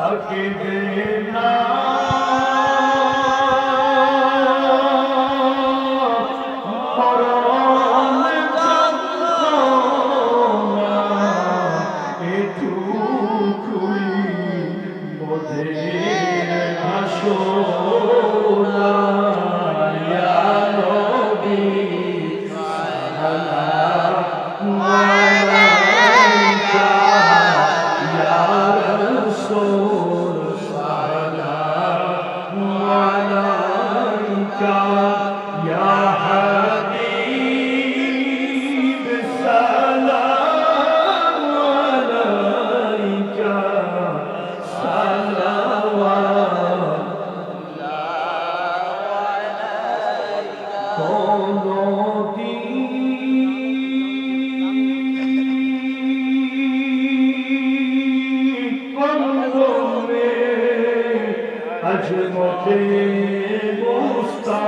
থাকিবে না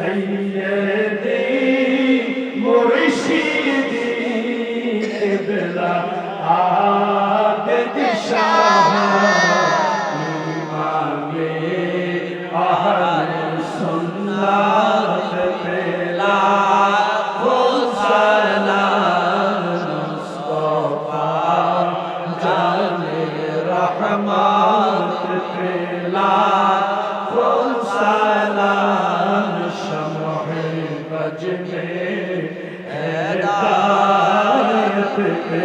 پوری طيب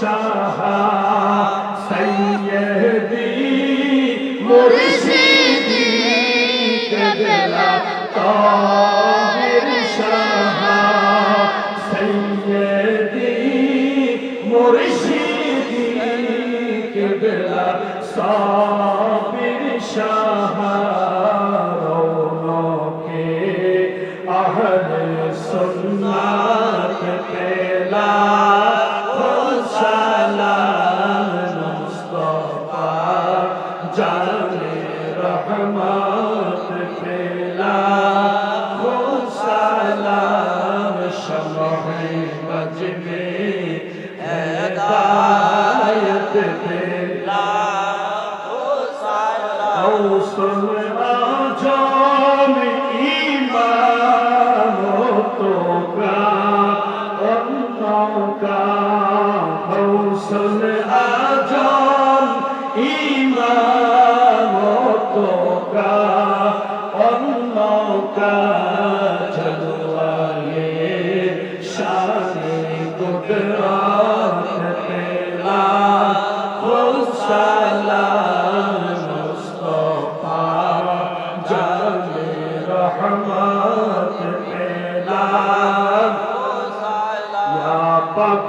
شاه سيدي مرشدي قبل طاهر شاه سيدي مرشدي قبلة صابر شاه رونق أهل سنت قبلة حوصل آجام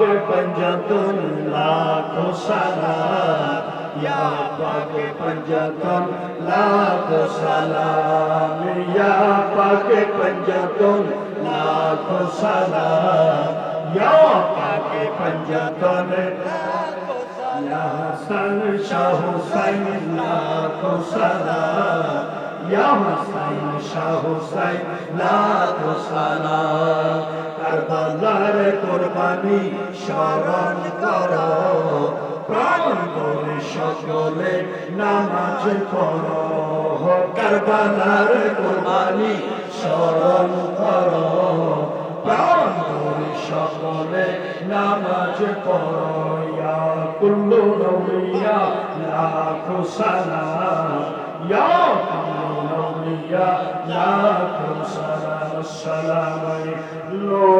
পাকে পঞ্জতন, লাখো সালাম ইয়া পাকে পঞ্জতন, লাখো সালাম ইয়া পাকে পঞ্জতন, লাখো সালাম ইয়া পাকে পঞ্জতন ইয়া হাসান শাহ হুসাইন, লাখো সালাম ইয়া হাসান শাহ হুসাইন, লাখো সালাম কারবালার কোরবানি স্মরণ করো। প্রাণ করে সকলে নামাজ পড়ো। কারবালার কোরবানি স্মরণ করো। প্রাণ করে সকলে নামাজ পড়য়া কুল্লু নৌলিয়া, লাখো সালাম। ইয়া কুল্লু নৌলিয়া, লাখো সালাম। আসসালাম নূর